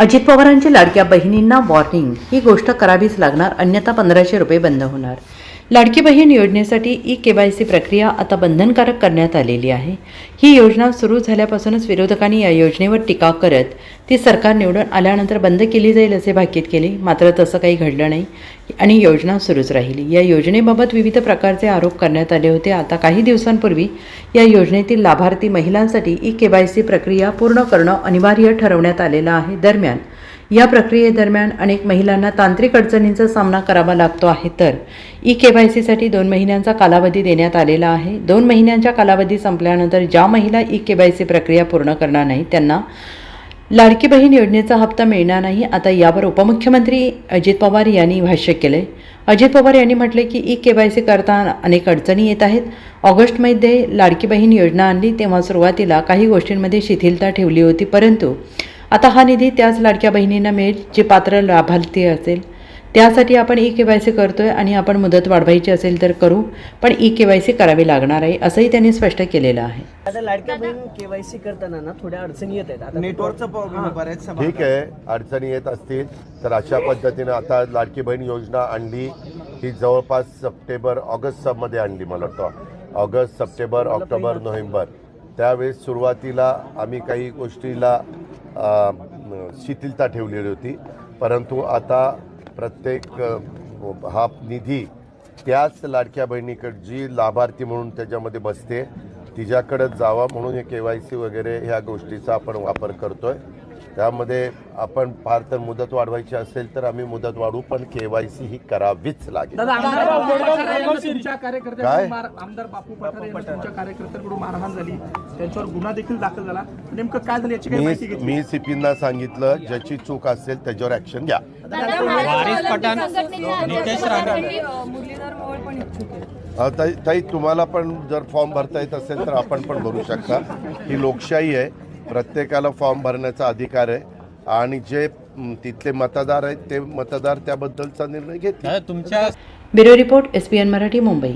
अजित पवारांच्या लाडक्या बहिणींना वॉर्निंग ही गोष्ट करावीच लागणार अन्यथा पंधराशे रुपये बंद होणार. लाडकी बहीण योजनेसाठी ई के वाय सी प्रक्रिया आता बंधनकारक करण्यात आलेली आहे. ही योजना सुरू झाल्यापासूनच विरोधकांनी या योजनेवर टीका करत ती सरकार निवडून आल्यानंतर बंद केली जाईल असे भाकीत केले. मात्र तसं काही घडलं नाही आणि योजना सुरूच राहिली. या योजनेबाबत विविध प्रकारचे आरोप करण्यात आले होते. आता काही दिवसांपूर्वी या योजनेतील लाभार्थी महिलांसाठी ई के वाय सी प्रक्रिया पूर्ण करणं अनिवार्य ठरवण्यात आलेलं आहे. दरम्यान या प्रक्रियेदरम्यान अनेक महिलांना तांत्रिक अडचणींचा सामना करावा लागतो आहे. तर ई के वाय सीसाठी दोन महिन्यांचा कालावधी देण्यात आलेला आहे. दोन महिन्यांच्या कालावधी संपल्यानंतर ज्या महिला ई के वाय सी प्रक्रिया पूर्ण करणार नाही त्यांना लाडकी बहीण योजनेचा हप्ता मिळणार नाही. आता यावर उपमुख्यमंत्री अजित पवार यांनी भाष्य केले अजित पवार यांनी म्हटले की ई के वाय सी करताना अनेक अडचणी येत आहेत. ऑगस्टमध्ये लाडकी बहीण योजना आणली तेव्हा सुरुवातीला काही गोष्टींमध्ये शिथिलता ठेवली होती परंतु आता हा निधी त्याच लाडक्या बहिणींना मिळेल जे पात्र लाभार्थी असेल. त्यासाठी आपण ई के वाय सी करतोय आणि आपण मुदत वाढवायची असेल तर करू पण ई के वाय सी करावी लागणार आहे असंही त्यांनी स्पष्ट केलेलं आहे. आता लाडक्या बहीण केवायसी करताना ना थोड्या अडचणी येत आहेत. आता नेटवर्कचा प्रॉब्लेम आहे बऱ्याच सभा ठीक आहे अडचणी येत असतील तर अशा पद्धतीनं आता लाडकी बहीण योजना आणली. ही जवळपास सप्टेंबर ऑगस्टमध्ये आणली मला वाटतं. August September October November. त्यावेळेस सुरुवातीला आम्ही काही गोष्टीला शिथिलता ठेवलेली होती. परंतु आता प्रत्येक हा निधी त्याच लाडक्या बहिणीकडे जी लाभार्थी म्हणून त्याच्यामध्ये बसते तिच्याकडं जावा म्हणून हे के वाय सी वगैरे ह्या गोष्टीचा आपण वापर करतो आहे त्यामध्ये आपण फार तर मुदत वाढवायची असेल तर आम्ही मुदत वाढवू पण के वाय सी ही करावीच लागेल. दादा आमदार बापू पठारे यांनी तुमच्या काय? कार्यकर्त्यांकडून मार- आमदार बापू पठारे यांनी तुमच्या कार्यकर्त्यांकडून मारहाण झाली. त्यांच्यावर गुन्हा देखील दाखल झाला. नेमकं काय झालं याची काही माहिती मी घेतली? मी सीपींना सांगितलं ज्याची चूक असेल त्याच्यावर ऍक्शन घ्या. मुरलीधर मोहोळ पण इच्छुक आहे अ, ताई ताई तुम्हाला पण जर फॉर्म भरता येत असेल तर आपण पण भरू शकता. ही लोकशाही आहे. प्रत्येकाला फॉर्म भरण्याचा अधिकार आहे. आणि जे तिथले मतदार आहेत ते मतदार त्याबद्दलचा निर्णय घेतील. Bureau report S P N Marathi Mumbai.